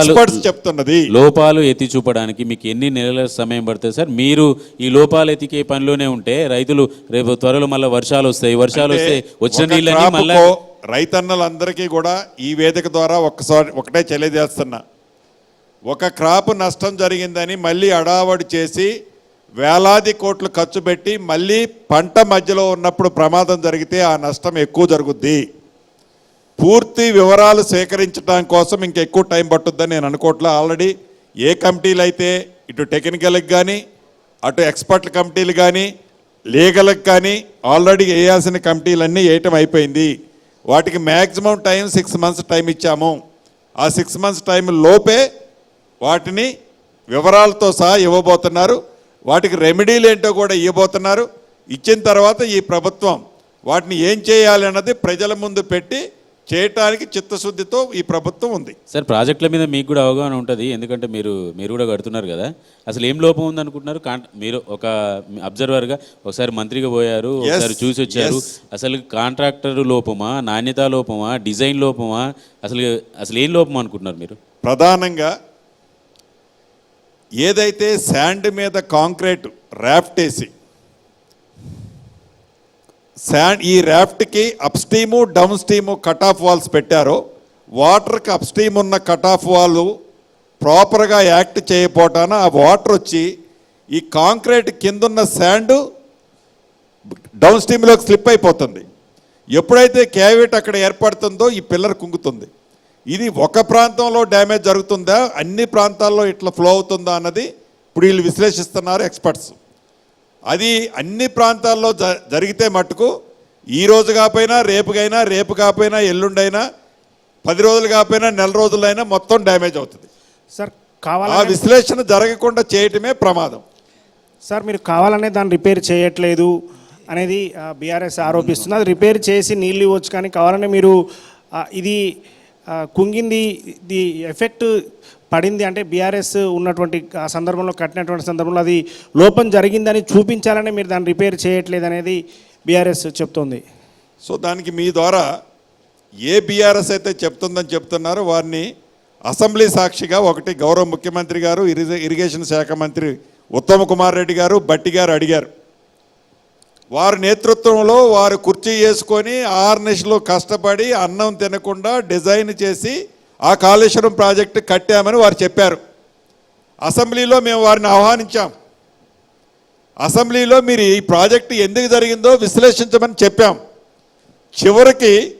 Experts చెప్తున్నది. లోపాలు ఎత్తి చూపడానికి మీకు ఎన్ని నెలల సమయం పడుతుంది సార్? మీరు ఈ లోపాలు ఎతికే పనిలోనే ఉంటే రైతులు రేపు త్వరలో మళ్ళీ వర్షాలు వస్తాయి. వర్షాలు వస్తే వచ్చిన నీళ్ళని మళ్ళీ రైతన్నలందరికీ కూడా ఈ వేదిక ద్వారా ఒక్కసారి ఒకటే తెలియజేస్తున్నా. ఒక క్రాప్ నష్టం జరిగిందని మళ్ళీ అడావడి చేసి వేలాది కోట్లు ఖర్చు పెట్టి మళ్ళీ పంట మధ్యలో ఉన్నప్పుడు ప్రమాదం జరిగితే ఆ నష్టం ఎక్కువ జరుగుద్ది. పూర్తి వివరాలు సేకరించడం కోసం ఇంకా ఎక్కువ టైం పట్టుద్దని నేను అనుకోవట్లే. ఆల్రెడీ ఏ కమిటీలు అయితే ఇటు టెక్నికల్కి కానీ అటు ఎక్స్పర్ట్ల కమిటీలు కానీ లీగల్కి కానీ ఆల్రెడీ వేయాల్సిన కమిటీలన్నీ వేయటం అయిపోయింది. వాటికి maximum time six months time ఇచ్చాము. ఆ సిక్స్ మంత్స్ టైం లోపే వాటిని వివరాలతో సహా ఇవ్వబోతున్నారు. వాటికి రెమెడీలు ఏంటో కూడా ఇవ్వబోతున్నారు. ఇచ్చిన తర్వాత ఈ ప్రభుత్వం వాటిని ఏం చేయాలి అన్నది ప్రజల ముందు పెట్టి చేయటానికి చిత్తశుద్ధితో ఈ ప్రభుత్వం ఉంది. సార్ ప్రాజెక్టుల మీద మీకు కూడా అవగాహన ఉంటుంది. ఎందుకంటే మీరు మీరు కూడా కడుతున్నారు కదా. అసలు ఏం లోపం ఉంది అనుకుంటున్నారు కాంట్- మీరు ఒక అబ్జర్వర్గా ఒకసారి మంత్రిగా పోయారు ఒకసారి చూసి వచ్చారు. అసలు కాంట్రాక్టర్ లోపమా నాణ్యత లోపమా డిజైన్ లోపమా? అసలు అసలు ఏం లోపం అనుకుంటున్నారు మీరు? ప్రధానంగా ఏదైతే శాండ్ మీద కాంక్రీట్ ర్యాఫ్ట్ వేసి శాండ్ ఈ ర్యాఫ్ట్కి up stream down stream cut off walls పెట్టారో వాటర్కి అప్ స్టీమ్ ఉన్న కట్ ఆఫ్ వాల్ ప్రాపర్గా యాక్ట్ చేయకపోవటాన ఆ వాటర్ వచ్చి ఈ కాంక్రీట్ కిందున్న శాండ్ డౌన్ స్ట్రీమ్లోకి స్లిప్ అయిపోతుంది. ఎప్పుడైతే క్యావిట్ అక్కడ ఏర్పడుతుందో ఈ పిల్లర్ కుంగుతుంది. ఇది ఒక ప్రాంతంలో డ్యామేజ్ జరుగుతుందా? అన్ని ప్రాంతాల్లో ఇట్లా ఫ్లో అవుతుందా అన్నది ఇప్పుడు వీళ్ళు విశ్లేషిస్తున్నారు ఎక్స్పర్ట్స్. అది అన్ని ప్రాంతాల్లో జ జరిగితే మట్టుకు ఈ రోజు కాకపోయినా రేపుకైనా రేపు కాకపోయినా ఎల్లుండైనా పది రోజులు కాకపోయినా నెల రోజులైనా మొత్తం డ్యామేజ్ అవుతుంది. సార్ ఆ కావాలనే విశ్లేషణ జరగకుండా చేయటమే ప్రమాదం. సార్ మీరు కావాలనే దాన్ని రిపేర్ చేయట్లేదు అనేది బీఆర్ఎస్ ఆరోపిస్తుంది. అది రిపేర్ చేసి నీళ్ళు ఇవ్వచ్చు కానీ కావాలనే మీరు ఆ, ఇది ఆ, కుంగింది ది ఎఫెక్ట్ పడింది అంటే బీఆర్ఎస్ ఉన్నటువంటి ఆ సందర్భంలో కట్టినటువంటి సందర్భంలో అది లోపం జరిగిందని చూపించాలని మీరు దాన్ని రిపేర్ చేయట్లేదు అనేది బీఆర్ఎస్ చెప్తోంది. సో దానికి మీ ద్వారా ఏ బీఆర్ఎస్ అయితే చెప్తుందని చెప్తున్నారో వారిని అసెంబ్లీ సాక్షిగా ఒకటి గౌరవ ముఖ్యమంత్రి గారు ఇరిగేషన్ శాఖ మంత్రి ఉత్తమ్ కుమార్ రెడ్డి గారు బట్టి గారు అడిగారు. వారి నేతృత్వంలో వారు కుర్చీ వేసుకొని ఆర్నిష్లో కష్టపడి అన్నం తినకుండా డిజైన్ చేసి ఆ కాళేశ్వరం ప్రాజెక్టు కట్టామని వారు చెప్పారు. అసెంబ్లీలో మేము వారిని ఆహ్వానించాం. అసెంబ్లీలో మీరు ఈ ప్రాజెక్టు ఎందుకు జరిగిందో విశ్లేషించమని చెప్పాం. చివరికి